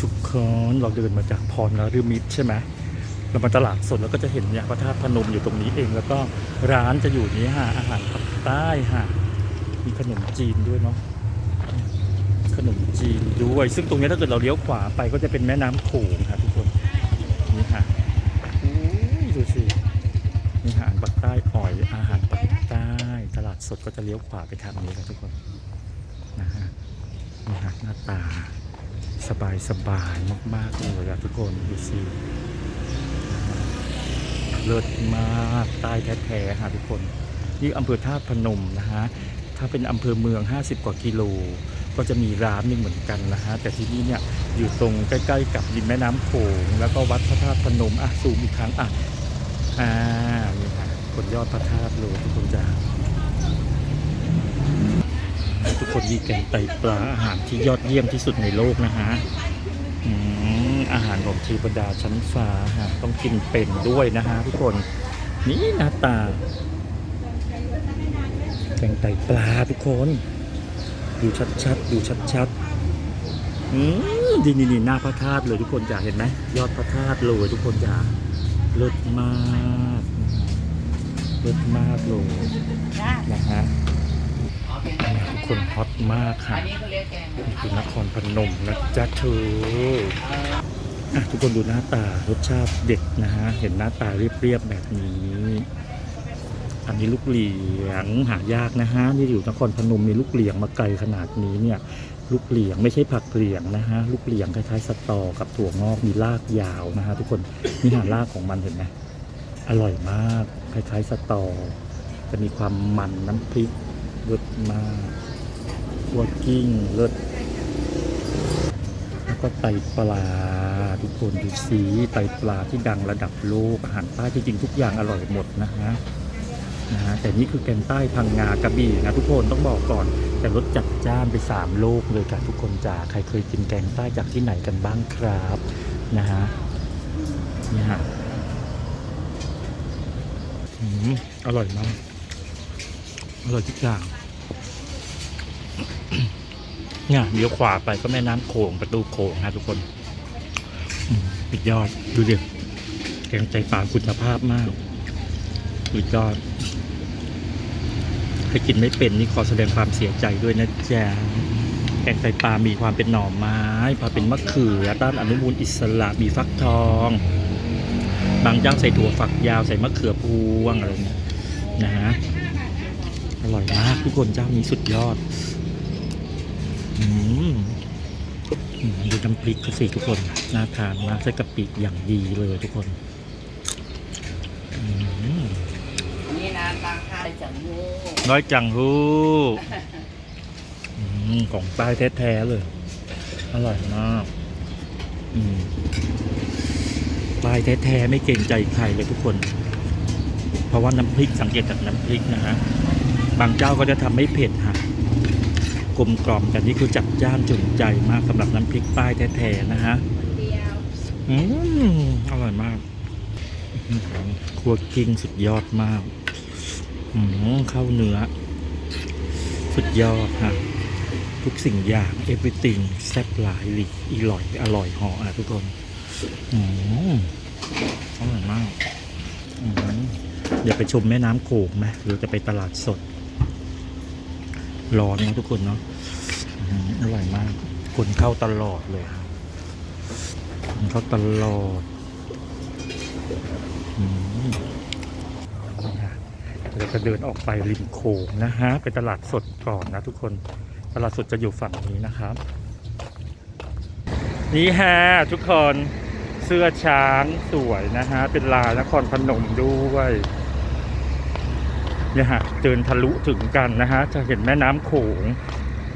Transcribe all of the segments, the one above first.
ทุกคนเราเดินมาจากพรนฤมิตรใช่ไหมเรามาตลาดสดแล้วก็จะเห็นเนี่ยพระธาตุพนมอยู่ตรงนี้เอง แล้วก็ร้านจะอยู่นี้ฮะอาหารภาคใต้ฮะมีขนมจีนด้วยเนาะขนมจีนด้วย ซึ่งตรงนี้ถ้าเกิดเราเลี้ยวขวาไปก็จะเป็นแม่น้ำโขงครับทุกคนนี่ฮะอุ้ยดูสินี่อาหารปักใต้อ่อยอาหารปักใต้ตลาดสดก็จะเลี้ยวขวาไปทางนี้ครับทุกคนนะฮะนี่ฮะหน้าตา สบายสบายมากๆเลยทุกคนดูสิเลิศมากใต้แท้ๆค่ะทุกคน นี่อำเภอท่าตุพนมนะฮะถ้าเป็นอำเภอเมือง 50 กว่ากิโล ก็จะมีร้านหนึ่งเหมือนกันนะฮะ แต่ที่นี่เนี่ยอยู่ตรงใกล้ๆกับริมแม่น้ำโขงแล้วก็วัดพระธาตุพนมอะซูมอีกครั้งอะอ่านี่ค่ะบนยอดพระธาตุเลยทุกคนจ้า ทุกคนมีแกงไตปลาอาหารที่ยอดเยี่ยมที่สุดในโลกนะฮะอืมอาหารของเทวดาชั้นฟ้าฮะต้องกินเป็นด้วยนะฮะทุกคนนี่หน้าตาแกงไตปลาทุกคน ดูชัดๆ ดูชัดๆอืมดีนี่นี่หน้าพระธาตุเลยทุกคนจะเห็นไหมยอดพระธาตุเลยทุกคนจะเลิศมากนะฮะเลิศมากเลยนะฮะ คนฮอตมากค่ะน,นี่คือนครพนมนะจ๊ะเธอทุกคนดูหน้าตารสชาติเด็ดนะฮะ เห็นหน้าตาเรียบๆแบบนี้ อันนี้ลูกเหลียงหายากนะฮะ นี่อยู่นครพนมมีลูกเหลียงมาไกลขนาดนี้เนี่ย ลูกเหลียงไม่ใช่ผักเหลียงนะฮะ ลูกเหลียงคล้ายๆสตอกับถั่วงอกมีรากยาวนะฮะทุกคนนี่หารากของมันเห็นไหมอร่อยมาก คล้ายๆสตอ จะมีความมันน้ำพริกรสมาก คั่วกิ้งเลิศแล้วก็ไตปลาทุกคนดูสีไตปลาที่ดังระดับโลกอาหารใต้ที่จริงทุกอย่างอร่อยหมดนะฮะนะฮะแต่นี่คือแกงใต้พังงากระบี่นะทุกคนต้องบอกก่อน แต่รสจัดจ้านไปสามโลกเลยค่ะทุกคนจ๋าใครเคยกินแกงใต้จากที่ไหนกันบ้างครับนะฮะนี่ฮะอืมอร่อยมากอร่อยทุกอย่าง เนี่ยเลี้ยวขวาไปก็แม่น้ำโขงประตูโขงนะทุกคนสุดยอดดูดิแกงใจปลาคุณภาพมากสุดยอดใครกินไม่เป็นนี่ขอแสดงความเสียใจด้วยนะจ๊ะแกงไตปลามีความเป็นหน่อไม้พาเป็นมะเขือต้านอนุมูลอิสระมีฟักทอง บางเจ้าใส่ถั่วฝักยาวใส่มะเขือพวงอะไรเนี่ยนะฮะอร่อยมากทุกคนเจ้านี้สุดยอด ดูน้ำพริกเขาสิทุกคน น่าทานมากใส่กะปิอย่างดีเลยทุกคนนี่นะบางท่าจังโง่น้อยจังฮู้อืมของใต้แท้ๆเลย อร่อยมากอืมใต้แท้ๆไม่เกรงใจใครเลยทุกคน เพราะว่าน้ำพริกสังเกตจากน้ำพริกนะฮะ บางเจ้าก็จะทำไม่เผ็ดฮะ กลมกล่อมแต่นี่คือจัดจ้านจุนใจมากสำหรับน้ำพริกใต้แท้ๆนะฮะเดียวอืมอร่อยมากอื้อหือครัวกิ้งสุดยอดมากอืมข้าวเนื้อ สุดยอดฮะทุกสิ่งอย่าง everything แซ่บหลายหลีอร่อย อร่อยเหออะทุกคนอืมอร่อยมากอืมเดี๋ยวไปชมแม่น้ำโขงไหมหรือจะไปตลาดสด ร้อนนะทุกคนเนาะอร่อยมาก คนเข้าตลอดเลยคนเข้าตลอดเราจะเดินออกไปริมโขงนะฮะไปตลาดสดก่อนนะทุกคนตลาดสดจะอยู่ฝั่งนี้นะครับ นี่ฮะทุกคนเสื้อช้างสวยนะฮะ เป็นลายนครพนมด้วย เนี่ยฮะเดินทะลุถึงกันนะฮะจะเห็นแม่น้ำโขง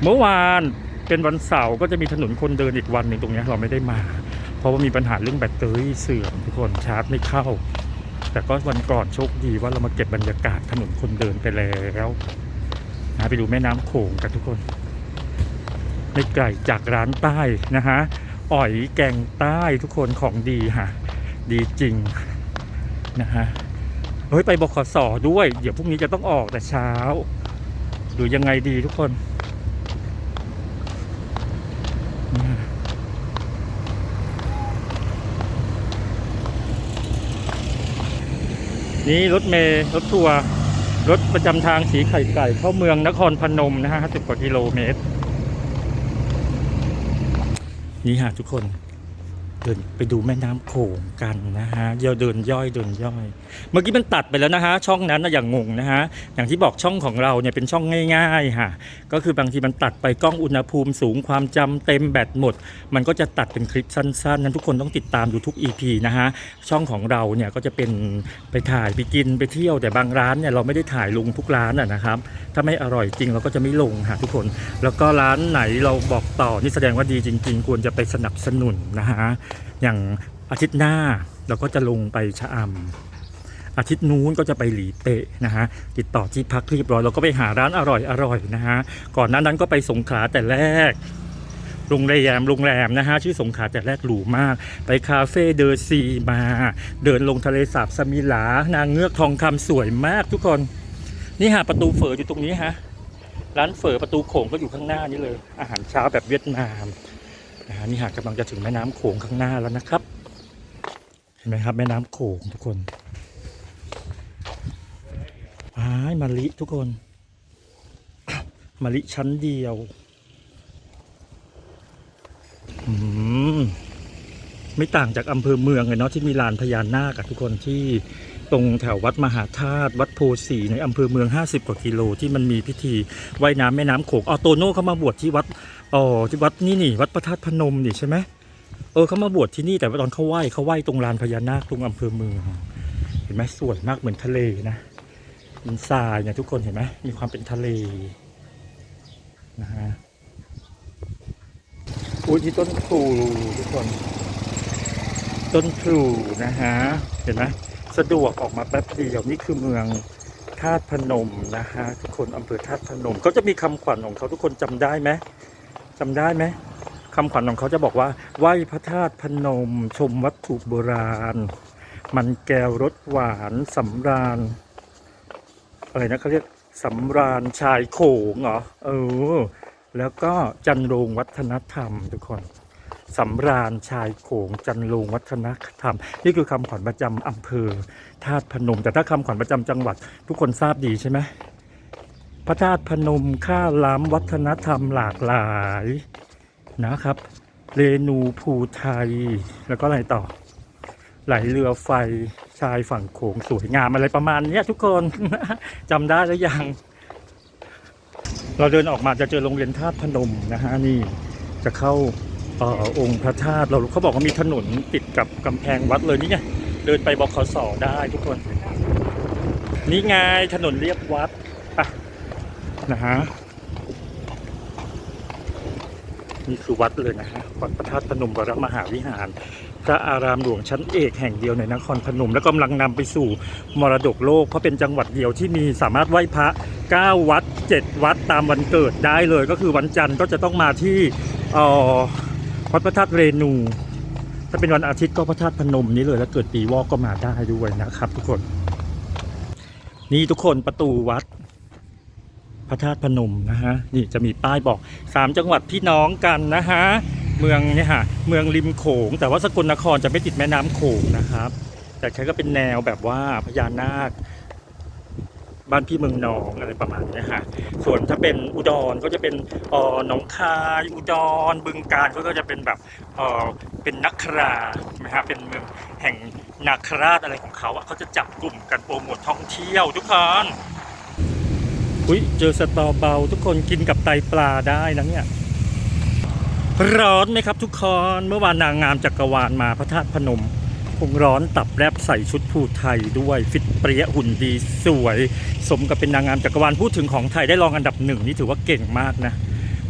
เมื่อวานเป็นวันเสาร์ก็จะมีถนนคนเดินอีกวันหนึ่งตรงนี้เราไม่ได้มา เพราะว่ามีปัญหาเรื่องแบตเตอรี่เสื่อมทุกคนชาร์จไม่เข้า แต่ก็วันก่อนโชคดีว่าเรามาเก็บบรรยากาศถนนคนเดินไปแล้วนะไปดูแม่น้ำโขงกันทุกคน ไม่ไกลจากร้านใต้นะฮะอ่อยแกงใต้ทุกคนของดีฮะดีจริงนะฮะ เฮ้ยไปบขสด้วย เดี๋ยวพรุ่งนี้จะต้องออกแต่เช้า หรือยังไงดีทุกคนนี่รถเมล์รถทัวร์รถประจำทางสีไข่ไก่ เข้าเมืองนครพนมนะฮะสิบกว่ากิโลเมตร นี่ฮะทุกคน เดินไปดูแม่น้ำโขงกันนะฮะเดี๋ยวเดินย่อยเดินย่อย เมื่อกี้มันตัดไปแล้วนะฮะช่องนั้นนะอย่างงงนะฮะอย่างที่บอกช่องของเราเนี่ยเป็นช่องง่ายๆฮะก็คือบางทีมันตัดไปกล้องอุณหภูมิสูงความจำเต็มแบตหมด มันก็จะตัดเป็นคลิปสั้นๆนั้นทุกคนต้องติดตามดูทุก EP นะฮะช่องของเราเนี่ยก็จะเป็นไปถ่ายไปกินไปเที่ยวแต่บางร้านเนี่ยเราไม่ได้ถ่ายลงทุกร้านอะนะครับถ้าไม่อร่อยจริงเราก็จะไม่ลงฮะทุกคน แล้วก็ร้านไหนเราบอกต่อนี่แสดงว่าดีจริง ๆ ควรจะไปสนับสนุนนะฮะอย่างอาทิตย์หน้าเราก็จะลงไปชะอำอาทิตย์นู้นก็จะไปหลีเปะนะฮะติดต่อที่พักเรียบร้อยเราก็ไปหาร้านอร่อยอร่อยนะฮะก่อนหน้านั้นก็ไปสงขลาแต่แรกโรงแรมโรงแรมนะฮะชื่อสงขลาแต่แรกหรูมาก ไปคาเฟ่เดอร์ซีมา เดินลงทะเลสาบสมิลานางเงือกทองคำสวยมากทุกคน นี่ฮะประตูเฝออยู่ตรงนี้ฮะร้านเฝอประตูโขงก็อยู่ข้างหน้านี้เลย อาหารเช้าแบบเวียดนาม นี่หากกำลังจะถึงแม่น้ำโขงข้างหน้าแล้วนะครับ เห็นไหมครับ แม่น้ำโขงทุกคนว้ายมะลิทุกคนมะลิชั้นเดียวไม่ต่างจากอำเภอเมืองเลยเนาะที่มีลานพญานาคอะทุกคนที่ตรงแถววัดมหาธาตุวัดโพสีในอำเภอเมือง 50 กว่ากิโล ที่มันมีพิธีว่ายน้ำแม่น้ำโขงออโตโน่เข้ามาบวชที่วัด อ๋อที่วัดนี่นี่วัดพระธาตุพนมนี่ใช่ไหมเออเขามาบวชที่นี่แต่ว่าตอนเขาไหว้เขาไหว้ตรงลานพญานาคตรงอำเภอเมืองเห็นไหมสวยมากเหมือนทะเลนะเป็นทรายเนี่ยทุกคนเห็นไหมมีความเป็นทะเลนะฮะอุ้ยที่ต้นพลูทุกคน ต้นพลูนะฮะเห็นไหมสะดวกออกมาแป๊บเดียวนี่คือเมืองธาตุพนมนะฮะทุกคนอำเภอธาตุพนมเขาจะมีคำขวัญของเขาทุกคนจำได้ไหม จำได้ไหมคำขวัญของเขาจะบอกว่า ไหว้พระธาตุพนม ชมวัตถุโบราณ มันแก้วรสหวานสำราญ อะไรนะเขาเรียกสำราญชายโขงเหรอ เออ แล้วก็จันโรงวัฒนธรรมทุกคนสำราญชายโขงจันโรงวัฒนธรรม นี่คือคำขวัญประจำอำเภอธาตุพนม แต่ถ้าคำขวัญประจำจังหวัด ทุกคนทราบดีใช่ไหม พระธาตุพนมค่าล้ำวัฒนธรรมหลากหลายนะครับ เรนูภูไทย แล้วก็อะไรต่อ ไหลเรือไฟชายฝั่งโขงสวยงามอะไรประมาณนี้ทุกคนจำได้หรือยัง เราเดินออกมาจะเจอโรงเรียนธาตุพนมนะฮะนี่จะเข้าออองค์พระธาตุเราเขาบอกว่ามีถนนติดกับกำแพงวัดเลยนี่ไงเดินไปบขสได้ทุกคน นี่ไงถนนเรียบวัด นะฮะ นี่คือวัดเลยนะฮะ วัดพระธาตุพนมวรมหาวิหาร พระอารามหลวงชั้นเอกแห่งเดียวในนครพนม และกำลังนำไปสู่มรดกโลก เพราะเป็นจังหวัดเดียวที่มีสามารถไหว้พระ 9 วัด 7 วัดตามวันเกิดได้เลย ก็คือวันจันทร์ก็จะต้องมาที่วัดพระธาตุเรนู ถ้าเป็นวันอาทิตย์ก็พระธาตุพนมนี้เลย แล้วเกิดปีวอกก็มาได้ด้วยนะครับ ทุกคน นี่ทุกคนประตูวัด ระธาตุพนมนะฮะนี่จะมีป้ายบอกสามจังหวัดพี่น้องกันนะฮะเมืองเนี่ยฮะเมืองริมโขง แต่ว่าสกลนครจะไม่ติดแม่น้ำโขงนะครับ แต่ใช้ก็เป็นแนวแบบว่าพญานาค บ้านพี่เมืองนองอะไรประมาณนี้ฮะส่วนถ้าเป็นอุดรก็จะเป็นออหนองคายอุดรบึงการก็จะเป็นแบบเออเป็นนักครานะฮะเป็นเมืองแห่งนาคราชอะไรของเขาอะเขาจะจับกลุ่มกันโปรโมทท่องเที่ยวทุกคน อุ้ยเจอสตอเบาทุกคนกินกับไตปลาได้นะเนี่ย ร้อนไหมครับทุกคนเมื่อวานนางงามจักรวาลมาพระธาตุพนม คงร้อนตับแรบใส่ชุดผูไทยด้วยฟิตเปรี้ยหุ่นดีสวย สมกับเป็นนางงามจักรวาลพูดถึงของไทยได้รองอันดับหนึ่งนี่ถือว่าเก่งมากนะ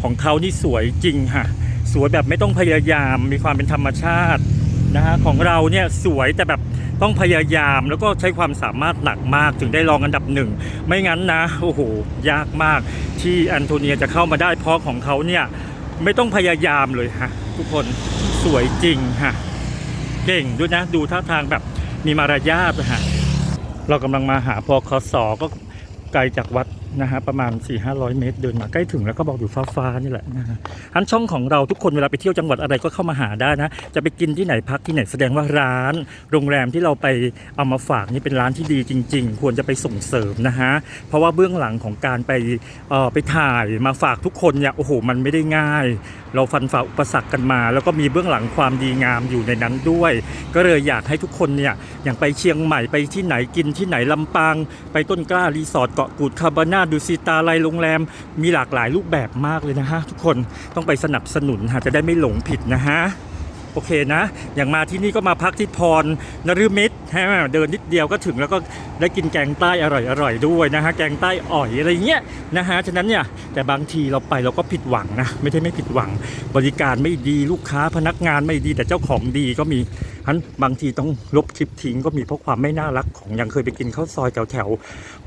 ของเขานี่สวยจริงฮะสวยแบบไม่ต้องพยายามมีความเป็นธรรมชาตินะฮะของเราเนี่ยสวยแต่แบบ ต้องพยายามแล้วก็ใช้ความสามารถหนักมากถึงได้รองอันดับหนึ่ง ไม่งั้นนะโอ้โหยากมากที่แอนโทเนียจะเข้ามาได้เพราะของเขาเนี่ยไม่ต้องพยายามเลยฮะทุกคนสวยจริงฮะเก่งด้วยนะดูท่าทางแบบมีมารยาทฮะเรากำลังมาหาพอคสอก็ไกลจากวัด นะฮะประมาณ 4 5 0 0 เมตรเดินมาใกล้ถึงแล้วก็บอกอยู่ฟ้าๆนี่แหละนะฮะอันช่องของเราทุกคนเวลาไปเที่ยวจังหวัดอะไรก็เข้ามาหาได้นะ จะไปกินที่ไหนพักที่ไหนแสดงว่าร้าน โรงแรมที่เราไปเอามาฝากนี่เป็นร้านที่ดีจริง ๆ ควรจะไปส่งเสริมนะฮะเพราะว่าเบื้องหลังของการไปเอ่อไปถ่ายมาฝากทุกคนเนี่ยโอ้โหมันไม่ได้ง่าย เราฟันฝ่าอุปสรรคกันมา แล้วก็มีเบื้องหลังความดีงามอยู่ในนั้นด้วย ก็เลยอยากให้ทุกคนเนี่ยอย่างไปเชียงใหม่ไปที่ไหนกินที่ไหนลำปาง ไปต้นกล้ารีสอร์ทเกาะกูดคาบาน่าดูซิตาไลโรงแรม มีหลากหลายรูปแบบมากเลยนะฮะ ทุกคนต้องไปสนับสนุนฮะจะได้ไม่หลงผิดนะฮะโอเคนะ อย่างมาที่นี่ก็มาพักที่พรนฤมิตฮะเดินนิดเดียวก็ถึงแล้วก็ได้กินแกงใต้อร่อยอร่อยด้วยนะฮะ แกงใต้อ่อยอะไรเงี้ยนะฮะ ฉะนั้นเนี่ย แต่บางทีเราไปเราก็ผิดหวังนะ ไม่ใช่ไม่ผิดหวัง บริการไม่ดีลูกค้าพนักงานไม่ดีแต่เจ้าของดีก็มี นั้นบางทีต้องลบคลิปทิ้งก็มีเพราะความไม่น่ารักของยังเคยไปกินข้าวซอยแถวแถว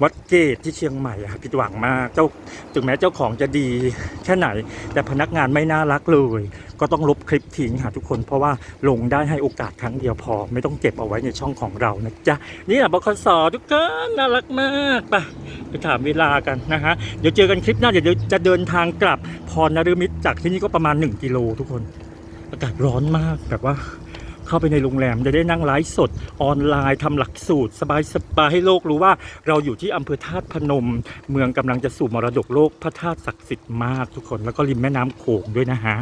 วัดเกตที่เชียงใหม่อะผิดหวังมากเจ้าถึงแม้เจ้าของจะดีแค่ไหน แต่พนักงานไม่น่ารักเลย ก็ต้องลบคลิปทิ้งค่ะทุกคน เพราะว่าลงได้ให้โอกาสครั้งเดียวพอ ไม่ต้องเก็บเอาไว้ในช่องของเรานะจ๊ะนี่แหละบคสทุกคนน่ารักมากไปไปถามเวลากันนะฮะเดี๋ยวเจอกันคลิปหน้าเดี๋ยวจะเดินทางกลับพรนฤมิตจากที่นี่ก็ประมาณ 1 กิโลทุกคน อากาศร้อนมากแบบว่า เข้าไปในโรงแรมจะได้นั่งไลฟ์สดออนไลน์ทำหลักสูตร สบายๆให้โลกรู้ว่า เราอยู่ที่อำเภอธาตุพนม เมืองกำลังจะสู่มรดกโลกพระธาตุศักดิ์สิทธิ์มากทุกคน แล้วก็ริมแม่น้ำโขงด้วยนะฮะ